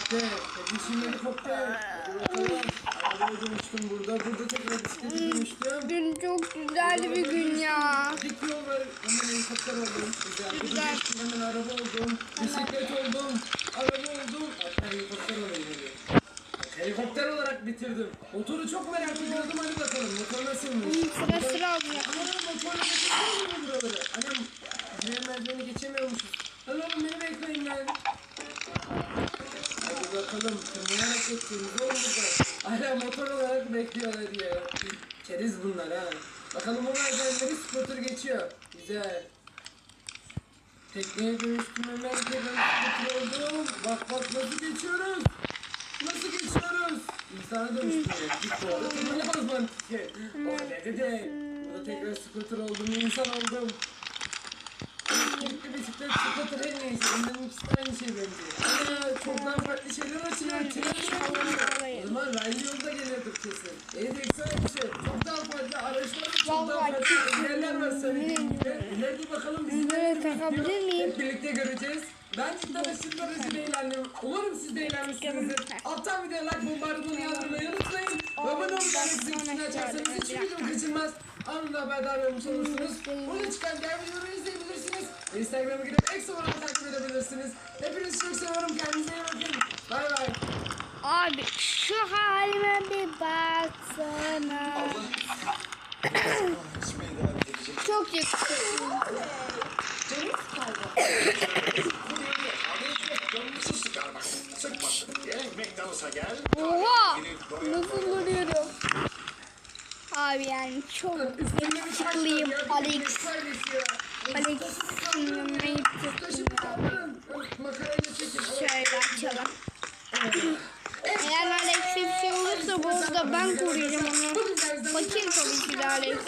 helikopter. Kardeşim helikopter. Arabaya dönüştüm burada. Burada tekrar bisiklete dönüştüm. Dün çok güzel bir gün ya. Dik yol var. Hemen helikopter oldum. Güzel. Güzel. hemen araba oldum. Bisiklet oldum. Araba oldum. Hatta helikopter olayım. Helikopter olarak bitirdim. Motoru çok merak ediyordum. Hadi bakalım. Motor nasılmış? Sıra sıra alacak. Ama motorla geçemiyor mu buraları? Annem, diğer merdiveni geçemiyormuşuz. Hadi oğlum beni bekleyin ben. Hadi geçtiğimiz oldu da. Hala motor olarak bekliyorlar ya. Keriz bunlar ha. Bakalım o merdivenleri scooter geçiyor. Güzel. Tekneye dönüştüm hemen tekrar oldum. Bak bak nasıl geçiyoruz. Nasıl geçiyoruz? İnsana dönüştüm. Git bu arada tırmanamaz mantık. O ne dedi? Burada tekrar scooter oldum, insan oldum. Bisiklet, scooter her neyse. Bunların ikisi de aynı şey bence. Ama çok daha farklı şeyler açılıyor. Tren O zaman raylı yolda geliyordur kesin. Elektrikli bir şey. Çok daha farklı araçlar, çok daha farklı yerler var gibi. İleride bakalım biz Böyle takabilir miyim? hep birlikte göreceğiz. Ben cidden aşırı rezil eğlendim. Umarım siz de eğlenmişsinizdir. Alttan videoya like bombardımanı yazdırmayı unutmayın. Abone olmayı zil tuşuna açarsanız hiç videom kaçırmaz. Anında haberdar olmuş olursunuz. Burada çıkan diğer videoları izleyebilirsiniz. Ve Instagram'a girip ekstra olarak takip edebilirsiniz. Hepinizi çok seviyorum. Kendinize iyi bakın. Bay bay. Abi şu halime bir baksana. Çok yakışıklı. McDonald's'a gel. Oha! Nasıl duruyorum? Abi yani çok yakışıklıyım. ya, bir Alex. Çekin. Şöyle açalım. Eğer Alex'e bir şey olursa bu arada ben koruyacağım onu. Fakir tabii ki de Alex.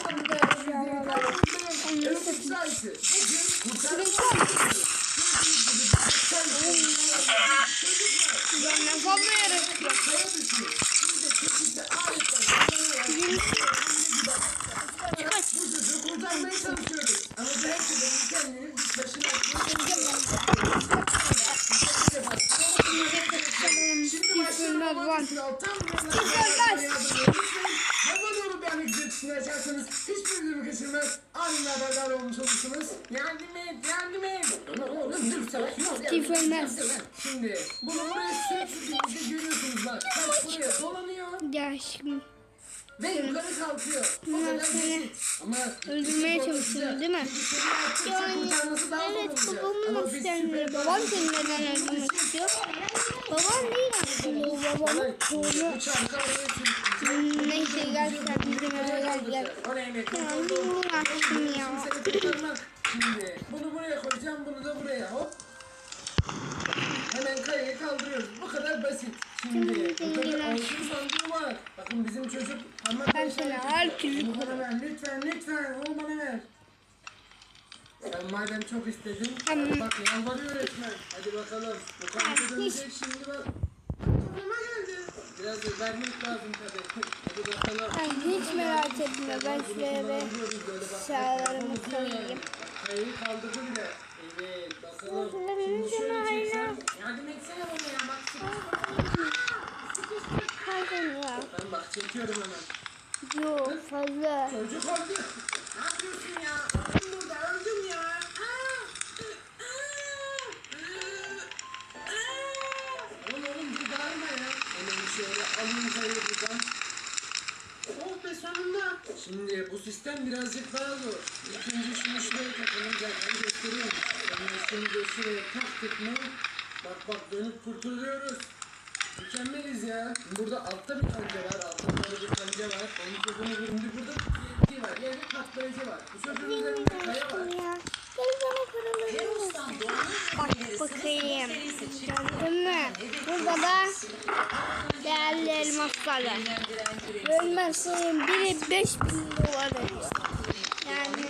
Ben ne fazla yaratıyor. Kurtarmaya çalışıyoruz. Ama bu her şeyden kendini başına Şimdi ama var. tam Baba doğru bir an exitini açarsanız hiçbir videomu kaçırmaz. Anında haberdar olmuş olursunuz. Yardım et, yardım et. Mess. Şimdi bunu buraya sürekli görüyorsunuz bak. Bak buraya dolanıyor. Ya şimdi Ve yukarı kalkıyor. Basit. Ama öldürmeye çalışıyorsun değil mi? Yani, Evet babamı nasıl istenmiyor? Babam seni neden öldürmek istiyor? Babam değil aslında babamın sürükleyeceğim. Neyse gel sen bizim eve gel gel. Ne? Ya bunu açtım ya. Seni kurtarmam. Şimdi bunu buraya koyacağım, bunu da buraya. Hop. Hemen kayayı kaldırıyoruz. Bu kadar basit. Şimdi burada altın sandığı var. Bakın bizim çocuk ama Ben seni her türlü Bunu bana ver. Lütfen lütfen. Onu bana ver. Sen madem çok istedin. Tamam. Bak yalvarıyor öğretmen. Hadi bakalım. Bu kanka dönecek şimdi bak. Kafama geldi. Biraz vermek lazım tabii. Hadi bakalım. Sen hiç merak etme ben şuraya bir şarlarımı koyayım. Kayayı kaldırdı bile. Evet bakalım. Şimdi şöyle çeksem. Yardım etsene bana ya bak. Pardon ya. Ben bak çekiyorum hemen. Yok fazla. Çocuk öldü. Ne yapıyorsun ya? Şimdi bu sistem birazcık daha zor. İlk önce şunu şuraya takalım zaten gösteriyorum. Da şuraya taktık mı? Bak bak dönüp kurtuluyoruz. Mükemmeliz ya. Burada altta bir kanca var. Altta bir kanca var. Onun sözünü vurunca burada var. Yani patlayıcı var. Bu sözün üzerinde kaya var. Bak bakayım. Gördün mü? Burada da değerli elmaslar var. Ölmezsin biri 5000 dolar ediyor. Yani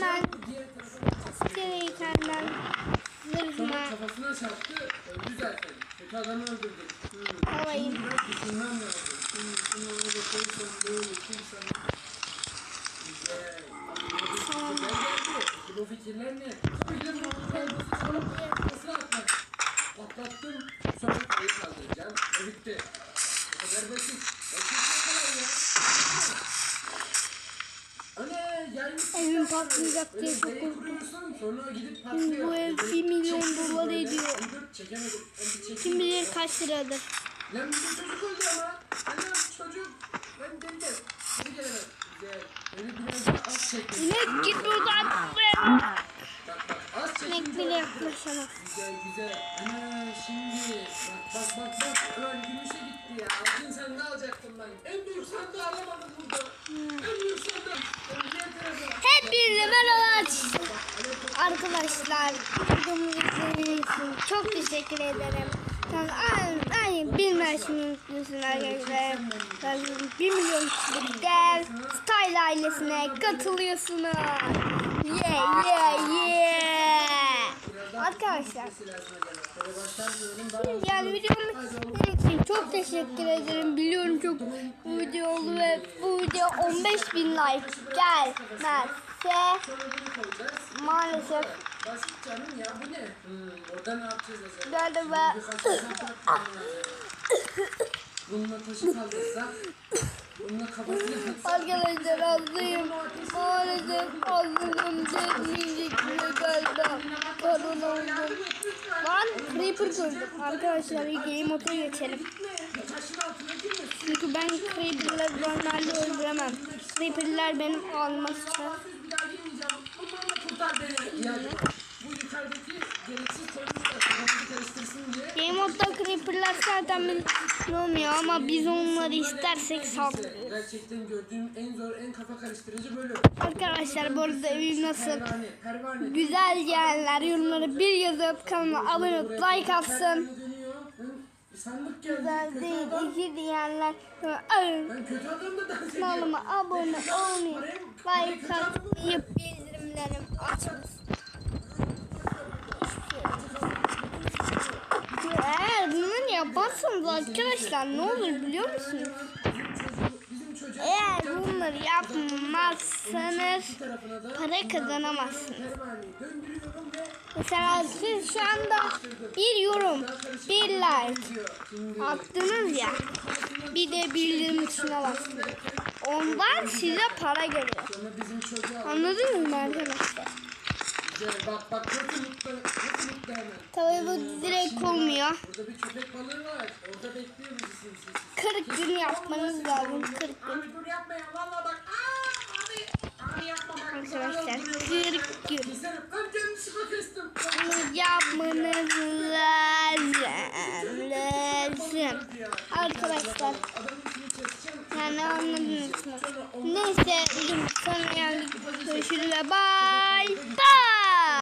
ben iskeleyken ben zırhıma. Kafasına çarptı. Ee, Öldü zaten. Adamı öldürdü. Havayım. Şimdi bırak düşünmem lazım. Şimdi onu da koysam böyle kimsen. Güzel. Tamam. Bu fikirler ne? Bu fikirler ne? Sonra kayıt kaldıracağım. Ve bitti. Bu kadar basit. Basit. Evim patlayacak diye çok korktum. patlıyor. bu ev Böyle bir milyon çekiyorsun dolar ediyor. Ben bir. Kim bilir kaç liradır. Lan bizim çocuk öldü ama. Anam çocuk. Ben biraz daha az çekmek. İnek git buradan. İnek bile yaklaşamaz. Güzel güzel. Ana şimdi. Bak bak bak bak. Öyle gümüşe gitti ya. Altın sen ne alacaktın lan? En büyük sandığı alamadım burada. En büyük sandığı. Ben. Hepinize merhaba. Arkadaşlar videomu izlediğiniz için çok teşekkür ederim. Sen ay, ay bilmezsiniz diyorsun arkadaşlar. Sen 1 milyon kişilik dev Style ailesine katılıyorsunuz. Yeah yeah yeah. Arkadaşlar. Ben yani videomu için çok teşekkür ederim. Biliyorum çok bu video oldu ve bu video 15 bin like gelmezse koyacağız. maalesef Basit canım ya bu ne? Hmm, orada ne yapacağız acaba? yapmam lazım. Bununla taşı kaldırsak, bununla kafasını kırsak. Arkadaşlar hazırım. Maalesef demeyecek bile galiba. Pardon oldum. Lan Creeper gördüm. Arkadaşlar bir game moda geçelim. Çünkü ben Creeper'ları normalde öldüremem. Creeper'lar benim almak için. Söz bir daha girmeyeceğim. Kurtar beni. Yani bu yukarıdaki gereksiz sorunlar kafamızı karıştırsın diye. Game modda Creeper'lar zaten bilmiyor ama biz onları istersek saldırırız. Gerçekten gördüğüm en zor, en kafa karıştırıcı böyle. Arkadaşlar bu arada evim nasıl? Güzel diyenler yorumları bir yazıp kanalıma abone olup like atsın. Sandık geldi. Güzel Kötü değil, adam. iki diyenler. Ben kötü adamla dans ediyorum. Kanalıma abone olmayı, like atmayı, yaparsanız arkadaşlar ne olur biliyor musunuz? Eğer bunları yapmazsanız para kazanamazsınız. Mesela siz şu anda bir yorum, bir like attınız ya. Bir de bildirim tuşuna bastınız. Ondan size para geliyor. Anladınız mı arkadaşlar? Güzel, bak bak nasıl mutlu, nasıl mutlu hemen. Tabii bu direkt olmuyor. Burada bir köpek balığı var. Orada bekliyor bizi sinsi. 40 gün yapmanız lazım. 40 gün. Abi dur yapma ya valla bak. Aa, abi. Abi yapma bak. Arkadaşlar 40 gün. Keserim. Lan yanlışlıkla kestim. Bunu yapmanız lazım. Lazım. Arkadaşlar yani anladınız mı? Neyse sana geldik. Görüşürüz bye.